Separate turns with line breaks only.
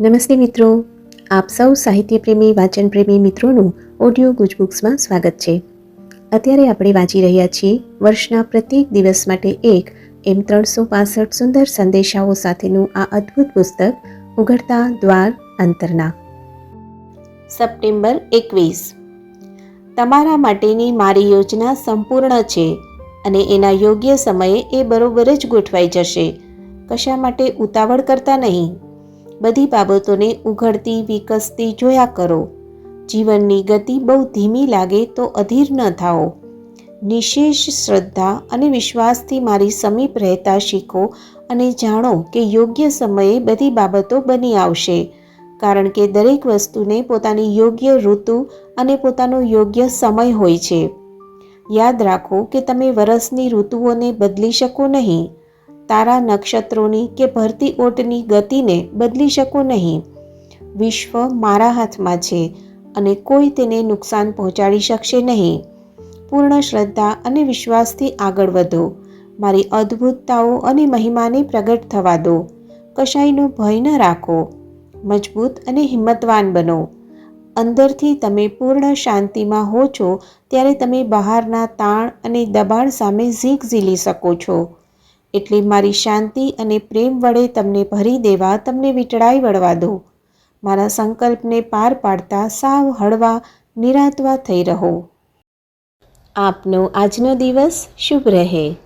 નમસ્તે મિત્રો. આપ સૌ સાહિત્યપ્રેમી, વાચનપ્રેમી પ્રેમી મિત્રોનું ઓડિયો ગુજબુક્સમાં સ્વાગત છે. અત્યારે આપણે વાંચી રહ્યા છીએ વર્ષના પ્રત્યેક દિવસ માટે એક એમ ત્રણસો પાસઠ સુંદર સંદેશાઓ સાથેનું આ અદ્ભુત પુસ્તક, ઉઘડતા દ્વાર અંતરના. સપ્ટેમ્બર એકવીસ. તમારા માટેની મારી યોજના સંપૂર્ણ છે અને એના યોગ્ય સમયે એ બરોબર જ ગોઠવાઈ જશે. કશા માટે ઉતાવળ કરતા નહીં? બધી બાબતોને ઉઘડતી, વિકસતી જોયા કરો. જીવનની ગતિ બહુ ધીમી લાગે તો અધીર ન થાઓ. નિશેષ શ્રદ્ધા અને વિશ્વાસથી મારી સમીપ રહેતા શીખો અને જાણો કે યોગ્ય સમયે બધી બાબતો બની આવશે. કારણ કે દરેક વસ્તુને પોતાની યોગ્ય ઋતુ અને પોતાનો યોગ્ય સમય હોય છે. યાદ રાખો કે તમે વરસની ઋતુઓને બદલી શકો નહીં. તારા નક્ષત્રોની કે ભરતી ઓટની ગતિને બદલી શકો નહીં. વિશ્વ મારા હાથમાં છે અને કોઈ તેને નુકસાન પહોંચાડી શકશે નહીં. પૂર્ણ શ્રદ્ધા અને વિશ્વાસથી આગળ વધો. મારી અદ્ભુતતાઓ અને મહિમાને પ્રગટ થવા દો. કશાયનો ભય ન રાખો. મજબૂત અને હિંમતવાન બનો. અંદરથી તમે પૂર્ણ શાંતિમાં હો છો ત્યારે તમે બહારના તાણ અને દબાણ સામે ઝીક ઝીલી શકો છો. એટલે મારી શાંતિ અને પ્રેમ વડે તમને ભરી દેવા, તમને વીંટળાઈ વળવા દો. મારા સંકલ્પને પાર પાડતા સાવ હળવા, નિરાતવા થઈ રહો. આપનો આજનો દિવસ શુભ રહે.